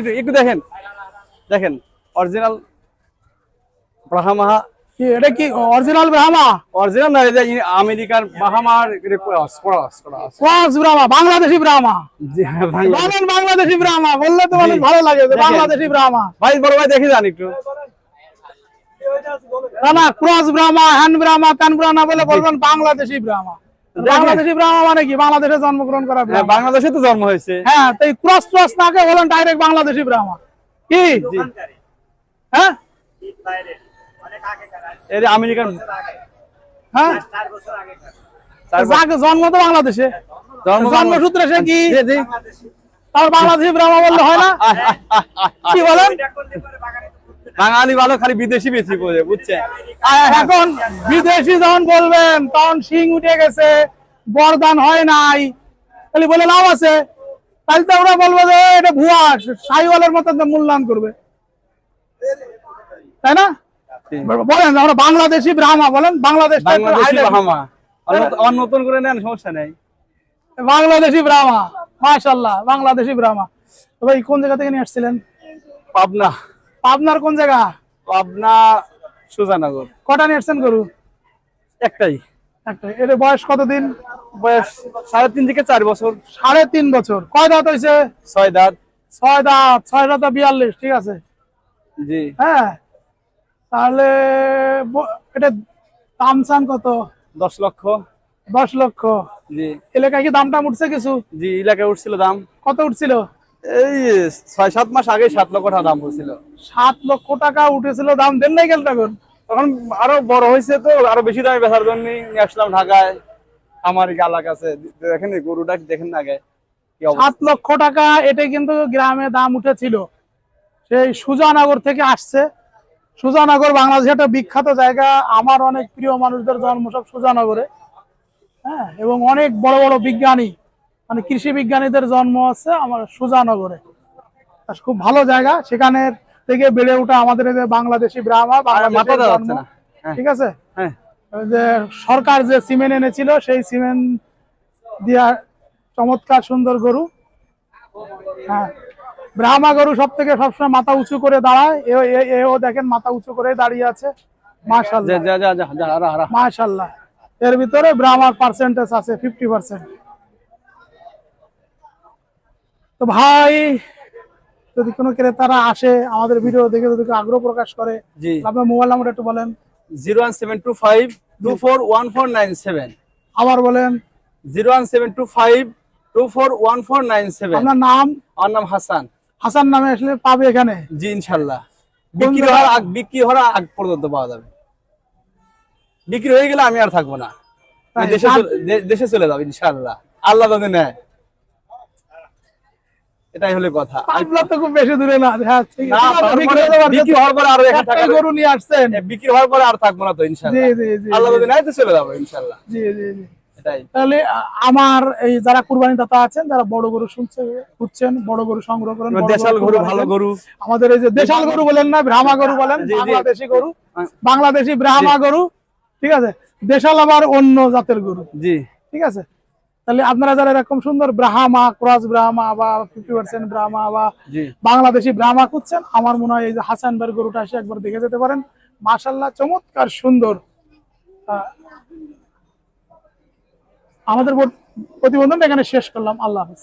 একটু একটু দেখেন। দেখেন অরিজিনাল ব্রাহ্মা কি এটা কি অরিজিনাল ব্রাহ্মা অরিজিনাল না এটা আমেরিকার বাহামার cross cross cross cross Brahma Bangladeshi Brahma জি হ্যাঁ বাংলা বলেন বাংলাদেশি ব্রাহ্মা বললে তো অনেক ভালো লাগে। বাংলাদেশি ব্রাহ্মা ভাই বড় ভাই দেখে যান একটু। না না ক্রস ব্রাহ্মা হ্যান্ড ব্রাহ্মা কান ব্রাহ্মা বলে বলবেন বাংলাদেশি ব্রাহ্মা বাংলাদেশি ব্রাহ্মা মানে কি? বাংলাদেশে জন্মগ্রহণ করা হ্যাঁ বাংলাদেশে তো জন্ম হয়েছে। হ্যাঁ তো ক্রস ক্রস নাকে বলেন ডাইরেক্ট বাংলাদেশি ব্রাহ্মা কি? হ্যাঁ? এর আমেরিকান হ্যাঁ? জন্ম তো বাংলাদেশে। জন্মসূত্রে সে কি? তার বাংলাদেশি ব্রাহ্মা বললে হয় না। কি বলেন? বাঙালি ভালো খালি বিদেশি বেশি বোঝে বুঝছেন আর এখন বিদেশি যখন বলবেন তখন শিং উঠে গেছে বরদান হয় নাই। খালি বলে লাভ আছে। তাহলে তো ওরা বলব যে এটা ভুয়া সাইওয়ালের মতন তো মূল্যায়ন করবে। তাই না? বলেন আমরা বাংলাদেশি ব্রাহ্মা বলেন বাংলাদেশ আর নতুন করে নেন সমস্যা নেই। বাংলাদেশি ব্রাহ্মা মাশাল্লাহ বাংলাদেশি ব্রাহ্মা। তো ভাই কোন জায়গা থেকে নিয়ে আসছিলেন? পাবনা। আপনার কোন জায়গা? পাবনা সুজানগর। কটা নিয়ে আসছেন গরু? একটাই। একটা এর বয়স কতদিন? বয়স সাড়ে তিন থেকে চার বছর। সাড়ে তিন বছর। কয় দাঁত হয়েছে ছয় দাঁত। ছয় দাঁত। ছয় দাঁত বিয়াল্লিশ ঠিক আছে? জি। হ্যাঁ। তাহলে এটা দাম চান কত? দশ লক্ষ। দশ লক্ষ। জি। এলাকায় কি দামটা উঠছে কিছু? জি এলাকায় উঠছিল দাম। কত উঠছিল? এই ছয় সাত মাস আগে সাত লক্ষ টাকা দাম পড়ছিল সাত লক্ষ টাকা উঠেছিল দাম দেন নাই গেল তখন? তখন আরও বড় হয়েছে তো আরও বেশি দামে বেচার জন্য নিয়ে আসলাম ঢাকায়। আমার গালা কাছে দেখেন গরুটা দেখেন আগে। সাত লক্ষ টাকা এটা কিন্তু গ্রামে দাম উঠেছিল। সেই সুজানগর থেকে আসছে। সুজানগর বাংলাদেশে একটা বিখ্যাত জায়গা। আমার অনেক প্রিয় মানুষদের জন্ম সব সুজানগরে। হ্যাঁ এবং অনেক বড় বড় বিজ্ঞানী। মানে কৃষি বিজ্ঞানীদের জন্ম আছে আমার সুজানগরে। খুব ভালো জায়গা। সেখানে থেকে বেড়ে ওঠা আমাদের এই যে বাংলাদেশি ব্রাহ্মা হ্যাঁ। ঠিক আছে? হ্যাঁ। যে সরকার যে সিমেন্ট এনেছিল সেই সিমেন্ট দিয়া চমৎকার সুন্দর গরু। হ্যাঁ। ব্রাহ্মা গরু সব থেকে সবসময় মাথা উঁচু করে দাঁড়ায়। এও দেখেন মাথা উঁচু করে দাঁড়িয়ে আছে। মাশাল্লাহ মাশাল্লাহ এর ভিতরে ব্রাহ্মার পার্সেন্টেজ আছে ফিফটি পার্সেন্ট তো ভাই যদি কোনো ক্রেতারা আসে আমাদের ভিডিও দেখে যদি আগ্রহ প্রকাশ করে আপনার মোবাইল নাম্বার একটু বলেন। Zero one seven two five two four one four nine seven. আবার বলেন। Zero one seven two five two four one four nine seven. আপনার নাম? আমার নাম হাসান। হাসান নামে আসলে পাবে এখানে? জি ইনশাল্লাহ। বিক্রি হওয়ার আগ বিক্রি হওয়ার আগ পর্যন্ত পাওয়া যাবে। বিক্রি হয়ে গেলে আমি আর থাকব না। দেশে চলে- দেশে চলে যাব ইনশাল্লাহ। আল্লাহ নেয়। এটাই হলো কথা। পাবনা তো খুব বেশি দূরে না হ্যাঁ ঠিক আছে, বিক্রি। হওয়ার পরে আরও এখানে গরু নিয়ে আসছেন। বিক্রি হওয়ার পরে আর থাকব না তো জি ইনশাল্লাহ জি জি। আল্লাহ যদি নেয় তো চলে যাব ইনশাল্লাহ জি জি জি। তাহলে আমার এই যারা কুরবানি দাতা আছেন যারা বড় গরু শুনছে খুঁজছেন বড় গরু সংগ্রহ করেন দেশাল গরু ভালো গরু। আমাদের এই যে দেশাল গরু বলেন না ব্রাহ্মা গরু বলেন। বাংলাদেশি গরু। হ্যাঁ। বাংলাদেশি ব্রাহ্মা গরু ঠিক আছে? দেশাল আবার অন্য জাতের গরু। জি। ঠিক আছে? তাহলে আপনারা যারা এরকম সুন্দর ব্রাহ্মা ক্রস ব্রাহ্মা বা ফিফটি পার্সেন্ট ব্রাহ্মা বা বাংলাদেশি ব্রাহ্মা খুঁজছেন আমার মনে হয় এই যে হাসান ভাইয়ের গরুটা এসে একবার দেখে যেতে পারেন। মাশাল্লাহ চমৎকার সুন্দর। আমাদের প্রতিবন্ধনটা এখানে শেষ করলাম। আল্লাহ হাফিজ।